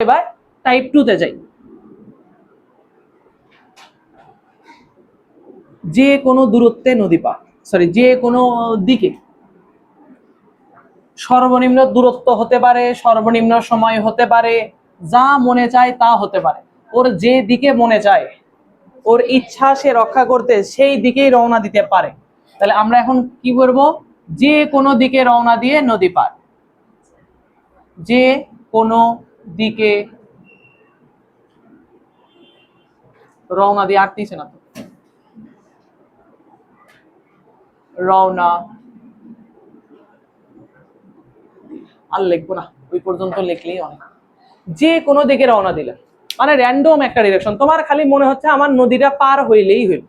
এবার টাইপ টুতে যাই। যে কোনো দূরত্বে নদী পার সরি যে কোনো দিকে। সর্বনিম্ন দূরত্ব হতে পারে, সর্বনিম্ন সময় হতে পারে, যা মনে চায় তা হতে পারে। ওর যে দিকে মনে চায়, ওর ইচ্ছা সে রক্ষা করতে সেই দিকেই রওনা দিতে পারে। তাহলে আমরা এখন কি করব যে কোনো দিকে রওনা দিয়ে নদী পার। যে কোনো দিকে রওনা দিয়ে আটতিছে না তো। রওনা। আর লিখব না, ওই পর্যন্ত লিখলেই অনেক যে কোনো দিকে রওনা দিলে। মানে র্যান্ডম একটা ডিরেকশন তোমার খালি মনে হচ্ছে আমার নদীটা পার হইলেই হইল।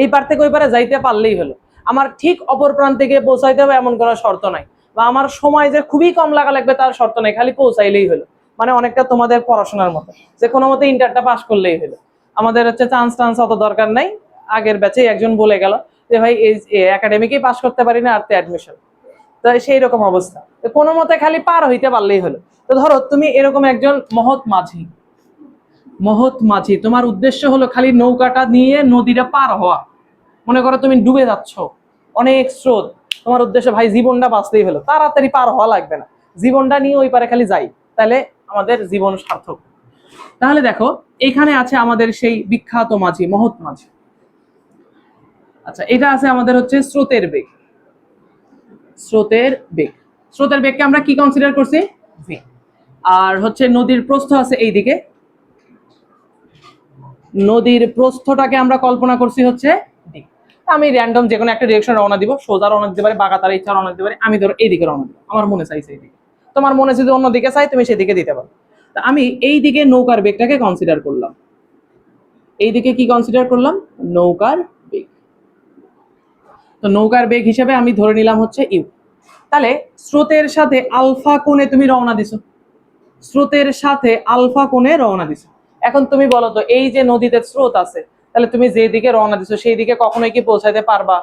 এই পার থেকে ওই পারে যাইতে পারলেই হলো। আমার ঠিক অপর প্রান্তে গিয়ে পৌঁছাইতে হবে এমন কোনো শর্ত নাই। বা আমার সময় যে খুবই কম লাগা লাগবে তার শর্ত নাই, খালি পৌঁছাইলেই হলো। মানে অনেকটা তোমাদের পড়াশোনার মতো। যে কোনো মতে ইন্টারটা পাস করলেই হলো। আমাদের হচ্ছে চান্স টান্স অত দরকার নাই। আগের ব্যাচে একজন বলে গেল যে, ভাই, এই একাডেমিকেই পাস করতে পারি না, আর অ্যাডমিশন তো সেই রকম অবস্থা। কোনো মতে খালি পার হইতে পারলেই হলো। তো ধরো, তুমি এরকম একজন মহৎ মাঝি। মহৎ মাঝি, তোমার উদ্দেশ্য হলো খালি নৌকাটা নিয়ে নদীটা পার হওয়া। মনে করো তুমি ডুবে যাচ্ছ। অনেক স্রোত। তোমার উদ্দেশ্য, ভাই, জীবনটা বাঁচতেই হলো। তাড়াতাড়ি পার হওয়া লাগবে না। জীবনটা নিয়ে ওই পারে খালি যাই। তাহলে আমাদের জীবন সার্থক। তাহলে দেখো, এখানে আছে আমাদের সেই বিখ্যাত মাঝি, মহৎ মাঝি। আচ্ছা এটা আছে আমাদের হচ্ছে স্রোতের বেগ। স্রোতের বেগ। স্রোতের বেগকে আমরা কি কনসিডার করছি? ভি আর হচ্ছে নদীর প্রস্থ আছে এইদিকে। নদীর প্রস্থটাকে আমরা কল্পনা করছি হচ্ছে আমি র্যান্ডম যে কোনো একটা ডিরেকশন রওনা দিব, সোজা রওনা দিতে পারি, বাঁকা তার ইচ্ছা রওনা দিতে পারি, আমি ধরো এইদিকে রওনা দিব, আমার মনে চাইছে এইদিকে। তোমার মনে যদি অন্যদিকে চাই তুমি সেদিকে দিতে পারো। তা আমি এই দিকে নৌকার বেগটাকে কনসিডার করলাম। এই দিকে কি কনসিডার করলাম? নৌকার বেগ। তো নৌকার বেগ হিসেবে আমি ধরে নিলাম হচ্ছে ইউ তাহলে স্রোতের সাথে আলফা কোণে তুমি রওনা দিছো। স্রোতের সাথে আলফা কোণে রওনা দিছো। এখন তুমি বলো তো, এই যে নদীতে স্রোত আছে, তাহলে তুমি যে দিকে রওনা দিছো, সেই দিকে কখনোই কি পৌঁছাইতে পারবা?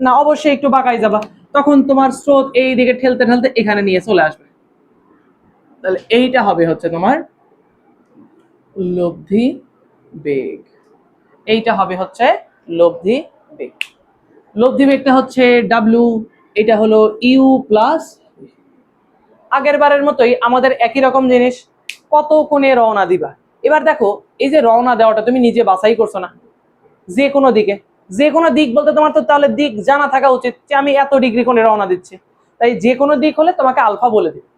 না, অবশ্যই একটু বাঁকাই যাবা। তখন তোমার স্রোত এই দিকে ঠেলতে ঠেলতে এখানে নিয়ে চলে আসবে। তাহলে এইটা হবে হচ্ছে তোমার লব্ধি বেগ। এইটা হবে হচ্ছে লব্ধি বেগ। লব্ধি বেগটা হচ্ছে ডাব্লু এটা হলো ইউ প্লাস আগের বারের মতোই আমাদের একই রকম জিনিস, কত কোণে রওনা দিবা? এবার দেখো, এই যে রওনা দেওয়াটা তুমি নিজে বাছাই করছ না। যে কোনো দিকে। যে কোনো দিক বলতে তোমার তো তাহলে দিক জানা থাকা উচিত যে আমি এত ডিগ্রি কোণে রওনা দিচ্ছি। তাই যে কোনো দিক হলে তোমাকে আলফা বলে দিবে।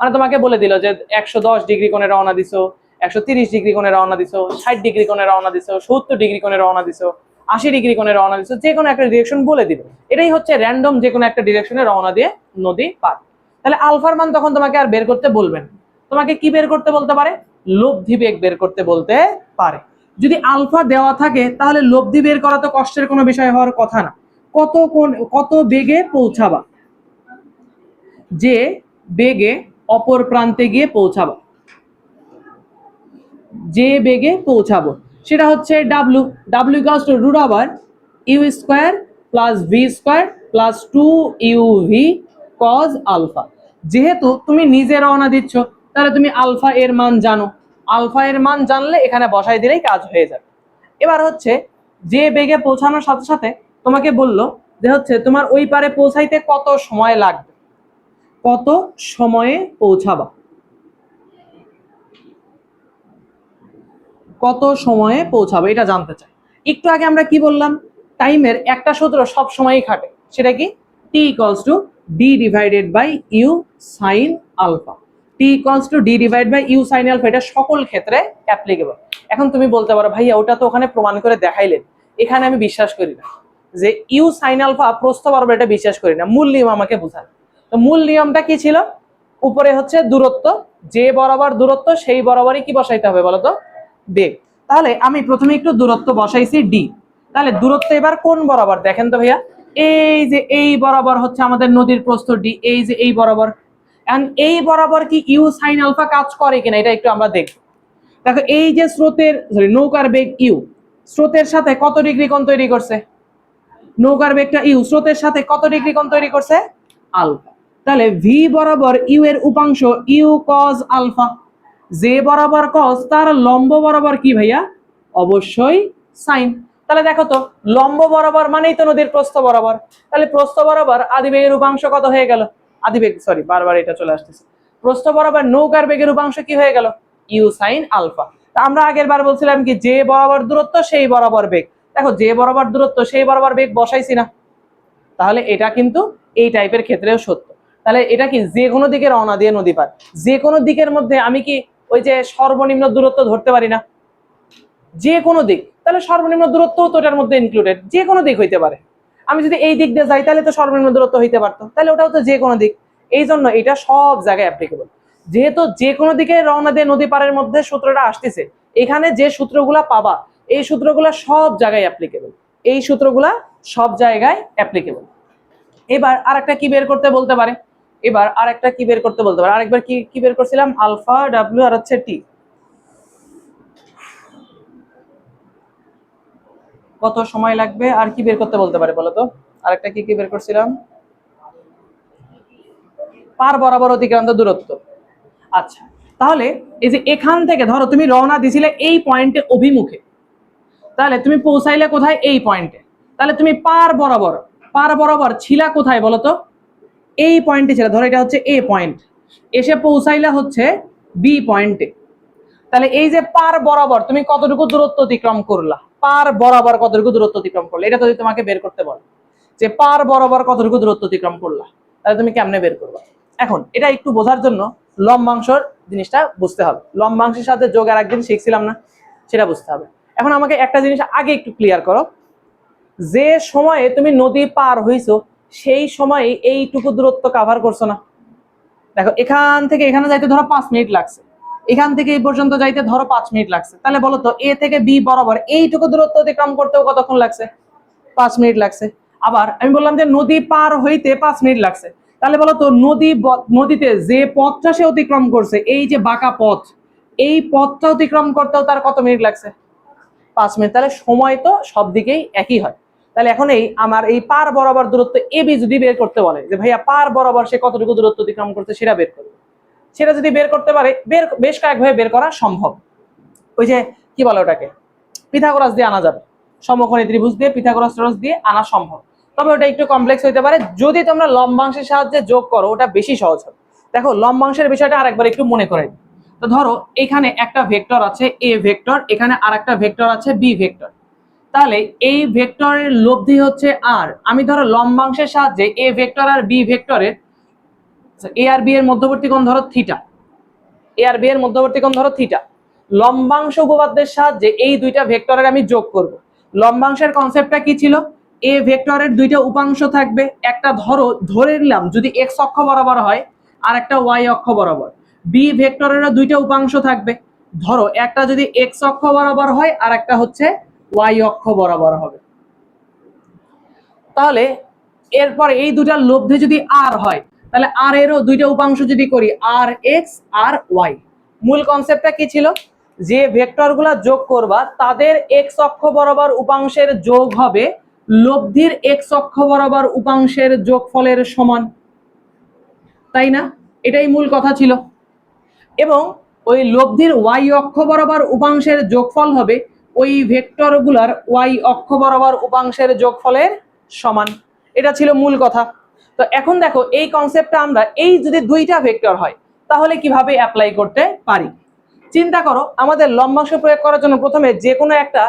মানে তোমাকে বলে দিল যে একশো দশ ডিগ্রি কোণে রওনা দিছো, একশো তিরিশ ডিগ্রি কোণে রওনা দিছো, ষাট ডিগ্রি কোণে রওনা দিছো, সত্তর ডিগ্রি কোণে রওনা দিছো, আশি ডিগ্রি কোণে রওনা দিছো, যে কোনো একটা ডিরেকশন বলে দিবে। এটাই হচ্ছে র্যান্ডম যে কোনো একটা ডিরেকশনে রওনা দিয়ে নদী পার। তাহলে আলফার মান তখন তোমাকে আর বের করতে বলবেন তোমাকে কি বের করতে বলতে পারে? লব্ধি বেগ বের করতে বলতে পারে। যদি আলফা দেওয়া থাকে, তাহলে লব্ধি বের করা তো কষ্টের কোনো বিষয় হওয়ার কথা না। কত কোন কত বেগে পৌঁছাবা? যে বেগে অপর প্রান্তে গিয়ে পৌঁছাবো। যে বেগে পৌঁছাবো, সেটা হচ্ছে W W equals to root আবার U square plus V square plus two U V cos alpha যেহেতু তুমি নিজে রওনা দিচ্ছ, তাহলে তুমি আলফা এর মান জানো। আলফা এর মান জানলে এখানে বসাই দিলেই কাজ হয়ে যাবে। এবার হচ্ছে, যে বেগে পৌঁছানোর সাথে সাথে তোমাকে বলল যে হচ্ছে তোমার ওই পারে পৌঁছাইতে কত সময় লাগবে? কত সময়ে পৌঁছাবা? কত সময়ে পৌঁছাবে? এটা জানতে চাই। একটু আগে আমরা কি বললাম? টাইমের একটা সূত্র সব সময়ই খাটে। সেটা কি? T equals to d divided by u sine alpha t equals to d divide by u sine alpha এটা সকল ক্ষেত্রে অ্যাপ্লিকেবল এখন তুমি বলতে পারো, ভাইয়া, ওটা তো ওখানে প্রমাণ করে দেখাইলেন। এখানে আমি বিশ্বাস করি না। যে ইউ সাইন আলফা প্রস্থ বরাবর এটা বিশ্বাস করি না। মূল নিয়ম আমাকে বোঝান। তো মূল নিয়মটা কি ছিল? উপরে হচ্ছে দূরত্ব, যে বরাবর দূরত্ব সেই বরাবরই কি বসাইতে হবে বলতো? বেগ তাহলে আমি প্রথমে একটু দূরত্ব বসাইছি ডি তাহলে দূরত্ব এবার কোন বরাবর? দেখেন তো ভাইয়া। এই যে এই বরাবর হচ্ছে আমাদের নদীর প্রস্থ ডি এই যে এই বরাবর। এন্ড এই বরাবর কি ইউ সাইন আলফা কাজ করে কিনা এটা একটু আমরা দেখব দেখো, এই যে স্রোতের সরি নৌকার বেগ ইউ স্রোতের সাথে কত ডিগ্রি কোণ তৈরি করছে? নৌকার বেগটা ইউ স্রোতের সাথে কত ডিগ্রি কোণ তৈরি করছে? আলফা। তাহলে ভি বরাবর ইউ এর উপাংশ ইউ কজ আলফা যে বরাবর কজ তার লম্ব বরাবর কি ভাইয়া? অবশ্যই সাইন তাহলে দেখো তো, লম্ব বরাবর মানেই তো নদীর প্রস্থ বরাবর। তাহলে প্রস্থ বরাবর আদিবেগের উপাংশ কত হয়ে গেল? আদিবেগ সরি বারবার এটা চলে আসতেছে। প্রস্থ বরাবর নৌকার বেগের উপাংশ কি হয়ে গেল? ইউ সাইন আলফা তা আমরা আগের বার বলছিলাম কি যে বরাবর দূরত্ব, সেই বরাবর বেগ। দেখো যে বরাবর দূরত্ব, সেই বরাবর বেগ বসাইছি না। তাহলে এটা কিন্তু এই টাইপের ক্ষেত্রেও সত্য। তাহলে এটা কি যে কোনো দিকে রওনা দিয়ে নদী পার? যে কোনো দিকের মধ্যে আমি কি ওই যে সর্বনিম্ন দূরত্ব ধরতে পারি না? যে কোনো দিক। তাহলে সর্বনিম্ন দূরত্ব তো ওটার মধ্যে ইনক্লুডেড যে কোনো দিক হইতে পারে। আমি যদি এই দিক দিয়ে যাই, তাহলে তো সর্বনিম্ন দূরত্ব হইতে পারতো। তাহলে ওটাও তো যে কোনো দিক। এই জন্য এটা সব জায়গায় অ্যাপ্লিকেবল যেহেতু যে কোনো দিকে রওনা দিয়ে নদী পারের মধ্যে সূত্রটা আসতেছে, এখানে যে সূত্রগুলা পাবা, এই সূত্রগুলা সব জায়গায় অ্যাপ্লিকেবল এই সূত্রগুলা সব জায়গায় অ্যাপ্লিকেবল এবার আর একটা কি বের করতে বলতে পারে? এবার আরেকটা কি বের করতে বলতে পারে? আরেকবার কি কি বের করছিলাম? আলফা ডাব্লিউ আর হচ্ছে টি কত সময় লাগবে? আর কি বের করতে বলতে পারে বলো তো? আরেকটা কি কি বের করছিলাম? পার বরাবর অতিক্রান্ত দূরত্ব। আচ্ছা তাহলে এই যে এখান থেকে ধরো তুমি রওনা দিছিলে এই পয়েন্টে অভিমুখে। তাহলে তুমি পৌঁছাইলে কোথায়? এই পয়েন্টে। তাহলে তুমি পার বরাবর পার বরাবর ছিলা কোথায় বলো তো? এই পয়েন্টে ছিল, ধরো এটা হচ্ছে এ পয়েন্ট এসে পৌঁছাইলা হচ্ছে বি পয়েন্টে তাহলে এই যে পার বরাবর তুমি কতটুকু দূরত্ব অতিক্রম করলা? পার বরাবর কতটুকু দূরত্ব অতিক্রম করলে? এটা যদি তোমাকে বের করতে বল। যে পার বরাবর কতটুকু দূরত্ব অতিক্রম করলা? তাহলে তুমি কেমনে বের করবা? এখন, এটা একটু বোঝার জন্য লম্বাংশর জিনিসটা বুঝতে হবে। লম্বাংশের সাথে যোগ আর একদিন শিখছিলাম না, সেটা বুঝতে হবে। এখন আমাকে একটা জিনিস আগে একটু ক্লিয়ার করো। যে সময়ে তুমি নদী পার হইছো সেই সময়ে এইটুকু দূরত্ব কাভার করছ না। দেখো, এখান থেকে এখানে যাইতে ধরো পাঁচ মিনিট লাগছে। এখান থেকে এই পর্যন্ত যাইতে ধরো পাঁচ মিনিট লাগছে। তাহলে বলো তো, এ থেকে বি বরাবর এইটুকু দূরত্ব অতিক্রম করতেও কতক্ষণ লাগছে? পাঁচ মিনিট লাগছে। আবার আমি বললাম যে নদী পার হইতে পাঁচ মিনিট লাগছে। তাহলে বলো তো, নদী নদীতে যে পথটা সে অতিক্রম করছে, এই যে বাঁকা পথ, এই পথটা অতিক্রম করতেও তার কত মিনিট লাগছে? পাঁচ মিনিট। তাহলে সময় তো সব দিকেই একই হয়। তাহলে এখন এই আমার এই পার বরাবর দূরত্ব এ, বি যদি বের করতে বলে যে ভাইয়া পার বরাবর সে কতটুকু দূরত্ব অতিক্রম করছে সেটা বের করবে। সেটা যদি বের করতে পারে, বের বেশ কয়েকভাবে বের করা সম্ভব। ওই যে কি বলে ওটাকে? পিথাগোরাস দিয়ে আনা যাবে। সমকোণী ত্রিভুজ দিয়ে, পিথাগোরাস টরস দিয়ে আনা সম্ভব। তবে ওটা একটু কমপ্লেক্স হতে পারে। যদি তোমরা লম্বাংশের সাহায্যে যোগ করো, ওটা বেশি সহজ হবে। দেখো, লম্বাংশের বিষয়টা আরেকবার একটু মনে করে তো ধরো, এখানে একটা ভেক্টর আছে, এ ভেক্টর, এখানে আরেকটা ভেক্টর আছে, বি ভেক্টর। তাহলে এই ভেক্টরের লব্ধি হচ্ছে আর আমি ধরো লম্বাংশের সাহায্যে এ ভেক্টর আর বি ভেক্টরের এ আর বি এর মধ্যবর্তী কোণ ধরো থিটা এ আর বি এর মধ্যবর্তী কোণ ধরো থিটা লম্বাংশ উপপাদ্যের সাহায্যে এই দুইটা ভেক্টরের আমি যোগ করব। লম্বাংশের কনসেপ্টটা কি ছিল? এ ভেক্টরের দুইটা উপাংশ থাকবে। একটা ধরো, ধরে নিলাম যদি এক্স অক্ষ বরাবর হয়, আর একটা ওয়াই অক্ষ বরাবর। বি ভেক্টরেরও দুইটা উপাংশ থাকবে। ধরো, একটা যদি এক্স অক্ষ বরাবর হয়, আর একটা হচ্ছে ওয়াই অক্ষ বরাবর হবে। তাহলে এরপর এই দুটার লব্ধে যদি আর হয়, তাহলে আর এরও দুইটা উপাংশ যদি করি আর এক্স আর ওয়াই মূল কনসেপ্টটা কি ছিল? যে ভেক্টরগুলা যোগ করবা, তাদের এক্স অক্ষ বরাবর উপাংশের যোগ হবে, লব্ধির এক্স অক্ষ বরাবর উপাংশের যোগফলের সমান। তাই না? এটাই মূল কথা ছিল। এবং ওই লব্ধির ওয়াই অক্ষ বরাবর উপাংশের যোগফল হবে ওই ভেক্টরগুলার ওয়াই অক্ষ বরাবর উপাংশের যোগফলের সমান। এটা ছিল মূল কথা। তো এখন দেখো, এই কনসেপ্টটা আমরা এই যদি দুইটা ভেক্টর হয়, তাহলে কীভাবে অ্যাপ্লাই করতে পারি? চিন্তা করো, আমাদের লম্বাংশ প্রয়োগ করার জন্য প্রথমে যে কোনো একটা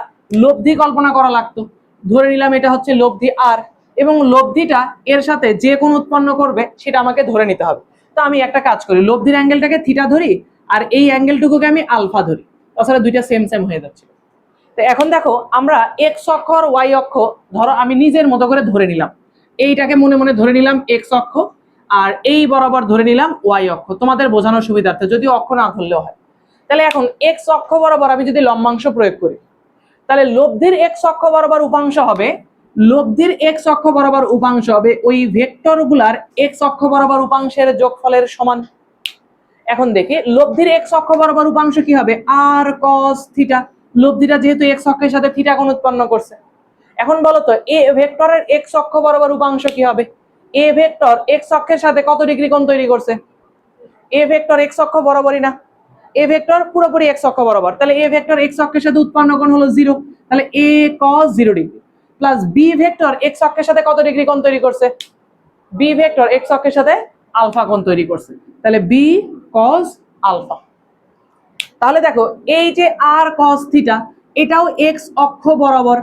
লব্ধি কল্পনা করা লাগতো। ধরে নিলাম এটা হচ্ছে লব্ধি আর এবং লব্ধিটা এর সাথে যে কোন উৎপন্ন করবে, সেটা আমাকে ধরে নিতে হবে। তো আমি একটা কাজ করি, লব্ধির অ্যাঙ্গেলটাকে থিটা ধরি, আর এই অ্যাঙ্গেলটুকুকে আমি আলফা ধরি। তাছাড়া দুইটা সেম সেম হয়ে যাচ্ছে। তো এখন দেখো, আমরা এক্স অক্ষ আর ওয়াই অক্ষ, ধরো আমি নিজের মতো করে ধরে নিলাম। এইটাকে মনে মনে ধরে নিলাম এক্স অক্ষ, আর এই বরাবর ধরে নিলাম ওয়াই অক্ষ। তোমাদের বোঝানোর সুবিধার্থে যদি অক্ষ না ধরলেও হয়। তাহলে এখন এক্স অক্ষ বরাবর আমি যদি লম্বাংশ প্রয়োগ করি, তাহলে লব্ধির এক্স অক্ষ বরাবর উপাংশ হবে, লব্ধির এক্স অক্ষ বরাবর উপাংশ হবে ওই ভেক্টরগুলার এক্স অক্ষ বরাবর উপাংশের যোগফলের সমান। এখন দেখি, লব্ধির এক্স অক্ষ বরাবর উপাংশ কি হবে? আর কস থিটা লব্ধিটা যেহেতু এক্স অক্ষের সাথে থিটা কোণ উৎপন্ন করছে। এখন বলো তো এ ভেক্টরের এক্স অক্ষ বরাবর উপাংশ কি হবে? এ ভেক্টর এক্স অক্ষের সাথে কত ডিগ্রি কোণ তৈরি করছে? এ ভেক্টর এক্স অক্ষ বরাবরই না। এ ভেক্টর পুরোপুরি এক্স অক্ষ বরাবর। তাহলে এ ভেক্টর এক্স অক্ষের সাথে উৎপন্ন কোণ হলো জিরো তাহলে a cos zero degree plus b vector x অক্ষের সাথে কত ডিগ্রি কোণ তৈরি করছে? বি ভেক্টর এক্স অক্ষের সাথে আলফা কোণ তৈরি করছে। তাহলে বি কস আলফা। তাহলে দেখো, এই যে আর কস থিটা এটাও এক্স অক্ষ বরাবর,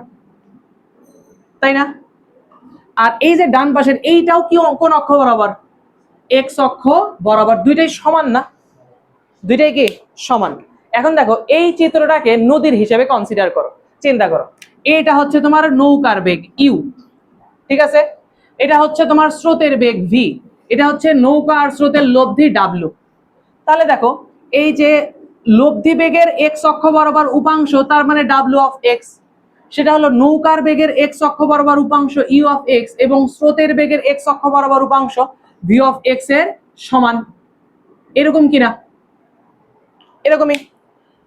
তাই না? আর এই যে ডান পাশের, এইটাও কি কোন অক্ষ বরাবর? এক্স অক্ষ বরাবর, দুইটাই সমান না? দুইটাই কি? সমান। এখন দেখো, এই চিত্রটাকে নদীর হিসেবে কনসিডার করো, চিন্তা করো। এটা হচ্ছে তোমার নৌকার বেগ ইউ ঠিক আছে? এটা হচ্ছে তোমার স্রোতের বেগ ভি এটা হচ্ছে নৌকা আর স্রোতের লব্ধি ডাব্লু তাহলে দেখো, এই যে লব্ধি বেগের এক্স অক্ষ বরাবর উপাংশ, তার মানে ডাব্লু অফ এক্স সেটা হলো নৌকার বেগের এক্স অক্ষ বরাবর উপাংশ ইউ অফ এক্স এবং স্রোতের বেগের এক্স অক্ষ বরাবর উপাংশ ভি অফ এক্সের সমান। এরকম কিনা? এরকমই।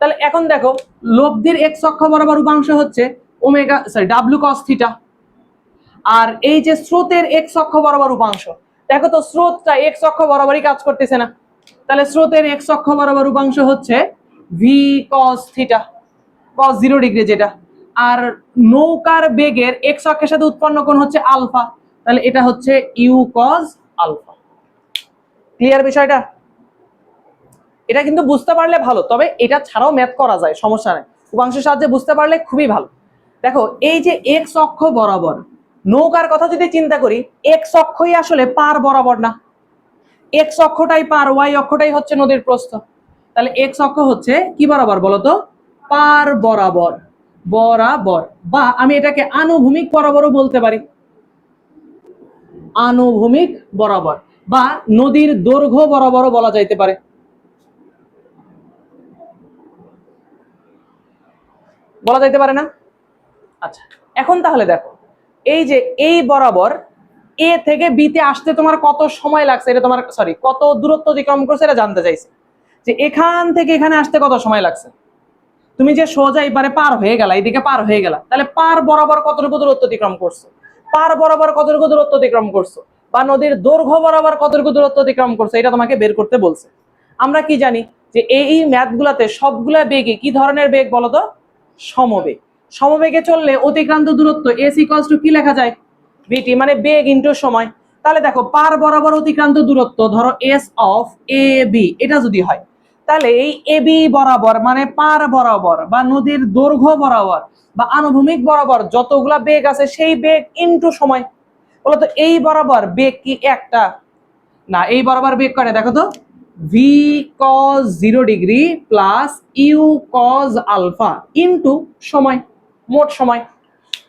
তাহলে এখন দেখো, লব্ধির এক্স অক্ষ বরাবর উপাংশ হচ্ছে omega sorry W cos theta আর এই যে স্রোতের এক্স অক্ষ বরাবর উপাংশ, দেখো তো স্রোতটা এক্স অক্ষ বরাবরই কাজ করতেছে না। তাহলে স্রোতের এক্স অক্ষ বরাবর উপাংশ হচ্ছে v cos theta cos zero degree যেটা। আর নৌকার বেগের এক্স অক্ষের সাথে উৎপন্ন কোণ হচ্ছে আলফা। তাহলে এটা হচ্ছে ইউ কস আলফা। ক্লিয়ার বিষয়টা? এটা কিন্তু বুঝতে পারলে ভালো, তবে এটা ছাড়াও ম্যাথ করা যায়, সমস্যা নেই। উপাংশের সাহায্যে বুঝতে পারলে খুবই ভালো। দেখো, এই যে এক্স অক্ষ বরাবর, নৌকার কথা যদি চিন্তা করি এক্স অক্ষই আসলে পার বরাবর না। এক্স অক্ষটাই পার ওয়াই অক্ষটাই হচ্ছে নদীর প্রস্থ। তাহলে এক্স অক্ষ হচ্ছে কি বরাবর বলতো? পার বরাবর বরাবর। বা আমি এটাকে আনুভূমিক বরাবরও বলতে পারি। আনুভূমিক বরাবর, বা নদীর দৈর্ঘ্য বরাবরও বলা যাইতে পারে। বলা যাইতে পারে না? আচ্ছা এখন তাহলে দেখো, এই যে এই বরাবর এ থেকে বিতে আসতে তোমার কত সময় লাগছে? এটা তোমার সরি কত দূরত্ব অতিক্রম করছে এটা জানতে চাইছে। যে এখান থেকে এখানে আসতে কত সময় লাগছে? তুমি যে সোজা এবারে পার হয়ে গেলা এইদিকে পার হয়ে গেলা, তাহলে পার বরাবর কতটুকু দূরত্ব অতিক্রম করছ? পার বরাবর কতটুকু দূরত্ব অতিক্রম করছ? বা নদীর দৈর্ঘ্য বরাবর কতটুকু দূরত্ব অতিক্রম করছ? এটা তোমাকে বের করতে বলছে। আমরা কি জানি যে এই ম্যাথ গুলাতে সবগুলা বেগে কি ধরনের বেগ বলতো? সমবেগ। সমবেগে চললে অতিক্রান্ত দূরত্ব এস ইকলস টু কি লেখা যায়? বিটি মানে বেগ ইন্টু সময়। তাহলে দেখো, পার বরাবর অতিক্রান্ত দূরত্ব, ধরো এস অফ এ বি এটা যদি হয়, তাহলে এই এ বি বরাবর মানে পার বরাবর বা নদীর দৈর্ঘ্য বরাবর বা আনুভূমিক বরাবর যতগুলা বেগ আছে, সেই বেগ ইন্টু সময়। বলতো এই বরাবর বেগ কি একটা? না, এই বরাবর বেগ করে দেখো তো v cos zero degree plus u cos alpha into সময়, মোট সময়।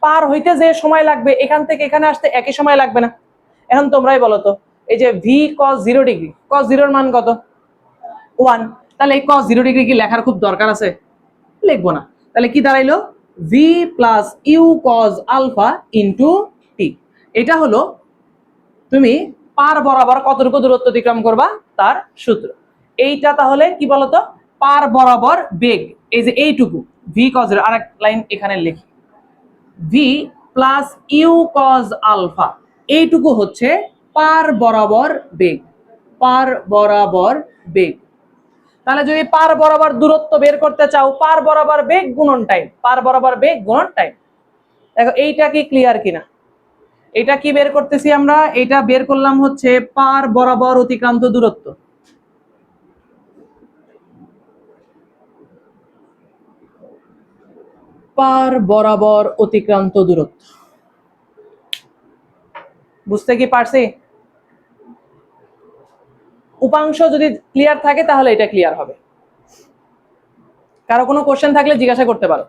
পার হইতে যে সময় লাগবে, এখান থেকে এখানে আসতে একই সময় লাগবে না। এখন তোমরাই বলো তো, এই যে v cos zero degree cos জিরোর মান কত? ওয়ান তাহলে এই কজ জিরো ডিগ্রি কি লেখার খুব দরকার আছে? লিখব না। তাহলে কি দাঁড়াইলো? V plus u cos alpha into t এটা হলো তুমি পার বরাবর কতটুকু দূরত্ব অতিক্রম করবা? তার সূত্র। এইটা তাহলে কি বলতো? পার বরাবর বেগ। এই যে এইটুকু ভি কজের আরেক লাইন এখানে লিখি। V plus u cos alpha এইটুকু হচ্ছে পার বরাবর বেগ। পার বরাবর বেগ। তাহলে যদি পার বরাবর দূরত্ব বের করতে চাও, পার বরাবর বেগ গুণন টাইম পার বরাবর বেগ গুণন টাইম দেখো, এইটা কি ক্লিয়ার কিনা? এটা কি বের করতেছি আমরা? এটা বের করলাম হচ্ছে পার বরাবর অতিক্রান্ত দূরত্ব। পার বরাবর অতিক্রান্ত দূরত্ব। বুঝতে কি পারছি? উপাংশ যদি ক্লিয়ার থাকে, তাহলে এটা ক্লিয়ার হবে। কারও কোনো কোশ্চেন থাকলে জিজ্ঞাসা করতে পারো।